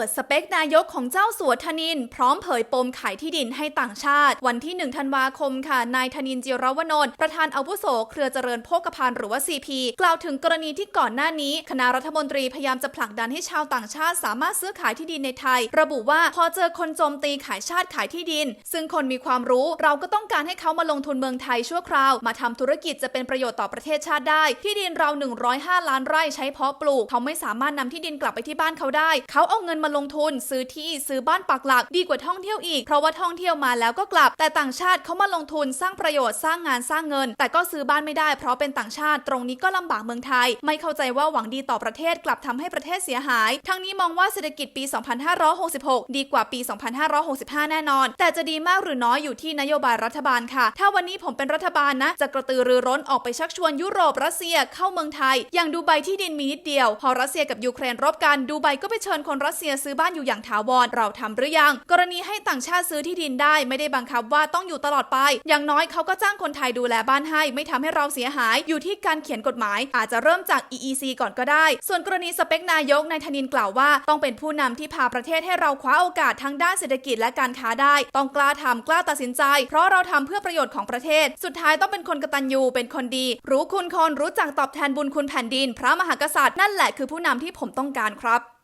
ปิดสเปคนายกของเจ้าสัวธนิน พร้อมเผยปมขายที่ดินให้ต่างชาติ วันที่ 1 ธันวาคมค่ะ นายธนินจิรวนนท์ประธานอาวุโส เครือเจริญโภคภัณฑ์หรือว่า CP กล่าวถึงกรณีที่ก่อนหน้านี้ คณะรัฐมนตรีพยายามจะผลักดันให้ชาวต่างชาติ สามารถซื้อขายที่ดินในไทย ระบุว่าพอเจอคนโจมตีขายชาติขายที่ดิน ซึ่งคนมีความรู้เราก็ต้องการให้เขามาลงทุนเมืองไทยชั่วคราว มาทำธุรกิจจะเป็นประโยชน์ต่อประเทศชาติได้ ที่ดินเรา 105 ล้านไร่ใช้เพาะปลูก เขาไม่สามารถนำที่ดินกลับไปที่บ้านเขาได้ เขาเอาเงินมาลงทุน ซื้อที่ซื้อบ้านปักหลัก ดีกว่าท่องเที่ยวอีก เพราะว่าท่องเที่ยวมาแล้วก็กลับ แต่ต่างชาติเขามาลงทุนสร้างประโยชน์สร้างงานสร้างเงิน แต่ก็ซื้อบ้านไม่ได้เพราะเป็นต่างชาติตรงนี้ก็ลำบากเมืองไทย ไม่เข้าใจว่าหวังดีต่อประเทศกลับทำให้ประเทศเสียหาย ทั้งนี้มองว่าเศรษฐกิจปี 2566 ดีกว่าปี 2565 แน่นอน แต่จะดีมากหรือน้อยอยู่ที่นโยบายรัฐบาลค่ะ ถ้าวันนี้ผมเป็นรัฐบาลนะ จะกระตือรือร้นออกไปชักชวนยุโรปรัสเซียเข้าเมืองไทย อย่างดูไบที่ดินมีนิดเดียว พอรัสเซียกับยูเครนรบกันดูไบก็ไปเชิญคนรัสเซียซื้อบ้านอยู่อย่างถาวรเราทำหรือยัง กรณีให้ต่างชาติซื้อที่ดินได้ไม่ได้บังคับว่าต้องอยู่ตลอดไป อย่างน้อยเขาก็จ้างคนไทยดูแลบ้านให้ ไม่ทำให้เราเสียหายอยู่ที่การเขียนกฎหมาย อาจจะเริ่มจาก EEC ก่อนก็ได้ ส่วนกรณีสเปคนายกนายธนินกล่าวว่า ต้องเป็นผู้นำที่พาประเทศให้เราคว้าโอกาสทั้งด้านเศรษฐกิจและการค้าได้ ต้องกล้าทำกล้าตัดสินใจ เพราะเราทำเพื่อประโยชน์ของประเทศ สุดท้ายต้องเป็นคนกตัญญูเป็นคนดี รู้คุณคนรู้จักตอบแทนบุญคุณแผ่นดิน พระมหากษัตริย์นั่นแหละคือผู้นำที่ผมต้องการครับ